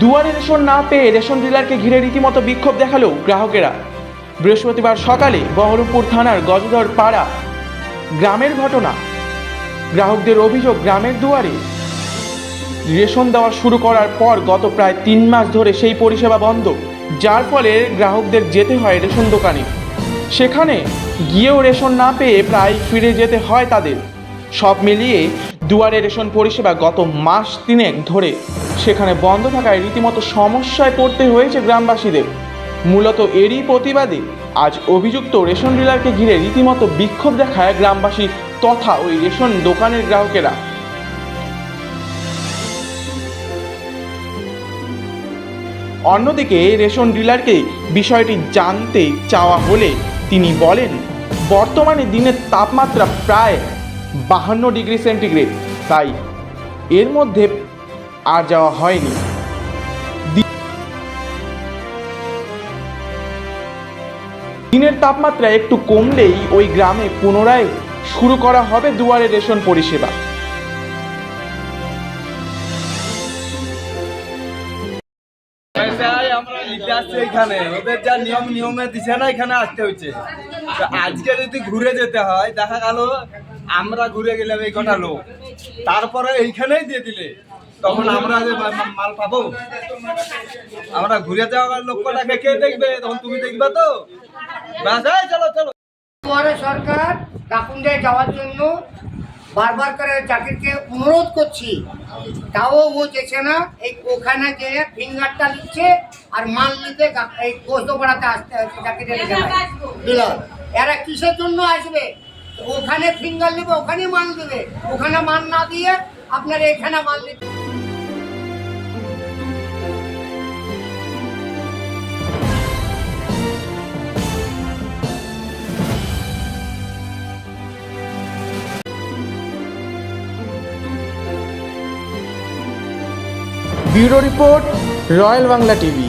দুয়ারে রেশন না পেয়ে রেশন ডিলারকে ঘিরে রীতিমতো বিক্ষোভ দেখাল গ্রাহকেরা। বৃহস্পতিবার সকালে বহরমপুর থানার গজধর পাড়া গ্রামের ঘটনা। গ্রাহকদের অভিযোগ, গ্রামের দুয়ারে রেশন দেওয়া শুরু করার পর গত প্রায় তিন মাস ধরে সেই পরিষেবা বন্ধ, যার ফলে গ্রাহকদের যেতে হয় রেশন দোকানে। সেখানে গিয়েও রেশন না পেয়ে প্রায় ফিরে যেতে হয় তাদের। সব মিলিয়ে দুয়ারে রেশন পরিষেবা গত মাস তিনেক ধরে সেখানে বন্ধ থাকায় রীতিমতো সমস্যায় পড়তে হয়েছে গ্রামবাসীদের। মূলত এরই প্রতিবাদে আজ অভিযুক্ত রেশন ডিলারকে ঘিরে রীতিমতো বিক্ষোভ দেখায় গ্রামবাসী তথা ওই রেশন দোকানের গ্রাহকেরা। অন্যদিকে রেশন ডিলারকে বিষয়টি জানতে চাওয়া হলে তিনি বলেন, বর্তমানে দিনের তাপমাত্রা প্রায় বাহান্ন ডিগ্রি সেন্টিগ্রেড। তাই এর মধ্যে আর যাওয়া হয়নি। দিনের তাপমাত্রা একটু কমলেই ওই গ্রামে পুনরায় শুরু করা হবে দুয়ারে রেশন পরিষেবা। এখানে। ওদের যা নিয়ম, নিয়মে দিছে না এখানে আসতে হচ্ছে আজকে যদি ঘুরে যেতে হয়, দেখা গেল আমরা ঘুরে গেলাম এই কটা লোক। তারপরে এইখানেই দিয়ে দিলে। তখন আমরা যে মাল পাবো। আমরা ঘুরে যাওয়ার লোক কটাকে কে দেখবে? তখন তুমি দেখবে তো। চলো চলো। দুয়ারে সরকার কাকুন্ডে যাওয়ার জন্য বারবার করে চাকরিকে অনুরোধ করছি। তাও ও যেছে না, এই ওখানে যে ফিঙ্গারটা নিচ্ছে আর মাল নিতে এই পোস্ট পাড়াতে আসতে চাকরিটা এরা কিসের জন্য আসবে? ওখানে ফিঙ্গার নেবে ওখানেই মাল দেবে। ওখানে মাল না দিয়ে আপনার এখানে মাল দিতে bureau report royal Bangla TV